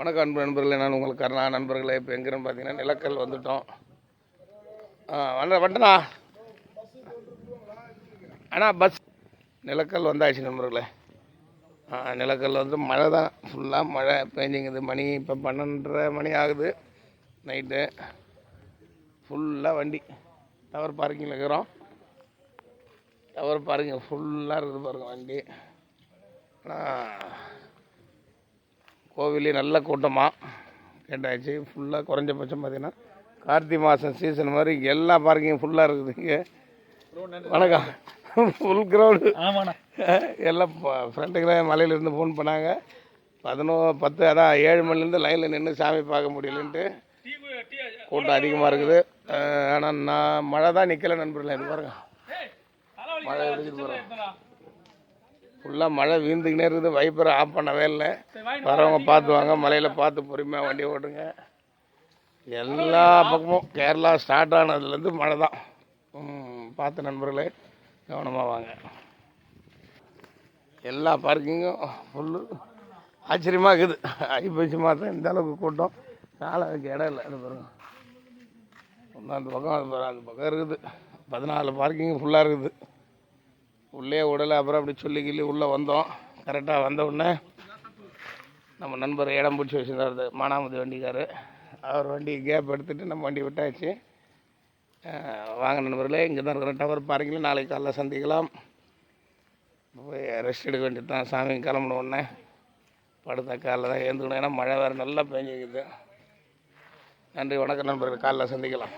வணக்கம் அன்பு நண்பர்களே நான் உங்களுக்கு கருணா நண்பர்களே. இப்போ எங்கேன்னு பார்த்தீங்கன்னா நிலக்கல் வந்துட்டோம். வந்த வந்துட்டா அண்ணா பஸ். நிலக்கல் வந்தாச்சு நண்பர்களே. நிலக்கல் வந்து மழை தான். ஃபுல்லாக மழை பெஞ்சிங்குது. மணி இப்போ பன்னெண்டரை மணி ஆகுது. நைட்டு. ஃபுல்லாக வண்டி. டவர் பார்க்கிங்கில் இருக்கிறோம். டவர் பார்க்கிங் ஃபுல்லாக இருக்குது பாருங்கள் வண்டி. ஆனால் கோவிலே நல்ல கூட்டமாக கேட்டாச்சு. ஃபுல்லாக குறைஞ்சபட்சம் பார்த்தீங்கன்னா கார்த்திகை மாதம் சீசன் மாதிரி எல்லா பார்க்கிங் ஃபுல்லாக இருக்குது இங்கே. வணக்கம். ஃபுல் ஆமாண்ணா. எல்லாம் ஃப்ரெண்டுங்களே மலையிலேருந்து ஃபோன் பண்ணாங்க. பதினோ பத்து அதான் ஏழு மணிலேருந்து லைனில் நின்று சாமி பார்க்க முடியலன்ட்டு கூட்டம் அதிகமாக இருக்குது. ஆனால் நான் மழை தான் நிற்கல நண்பர்களே. இது பாருங்க. மழை எடுத்துட்டு போகிறோம் ஃபுல்லாக மழை வீழ்ந்துக்கினே இருக்குது. வைப்பரை ஆஃப் பண்ணவே இல்லை. வரவங்க பார்த்து வாங்க. மலையில் பார்த்து பொறுமையாக வண்டி ஓட்டுங்க. எல்லா பக்கமும் கேரளா ஸ்டார்ட் ஆனதுலேருந்து மழை தான். பார்த்து நண்பர்களே கவனமாக வாங்க. எல்லா பார்க்கிங்கும் ஃபுல்லு ஆச்சரியமாக இருக்குது. ஐப்பசி மாதம் இந்த அளவுக்கு கூட்டம். காலத்துக்கு இடம் இல்லை. அது பாருங்க. அந்த பக்கம் அது அந்த பக்கம் இருக்குது. பதினாலு பார்க்கிங் ஃபுல்லாக இருக்குது. உள்ளே விடலை அப்புறம் அப்படி சொல்லி கிள்ளி உள்ளே வந்தோம். கரெக்டாக வந்த உடனே நம்ம நண்பர் இடம் பிடிச்சி வச்சுருந்தார் மானாமதி வண்டிக்கார் அவர் வண்டி கேப் எடுத்துகிட்டு நம்ம வண்டி விட்டாச்சு. வாங்க நண்பர்களே இங்கே தான் இருக்கிற டவர் பாருங்களேன் நாளைக்கு காலைல சந்திக்கலாம். போய் ரெஸ்ட் எடுக்க வேண்டியது தான் சாமி கிளம்புன உடனே படுத்த காலைல தான் ஏந்துக்கணும் ஏன்னா மழை வேறு நல்லா பெஞ்சிக்குது. நன்றி வணக்கம் நண்பர்கள். காலைல சந்திக்கலாம்.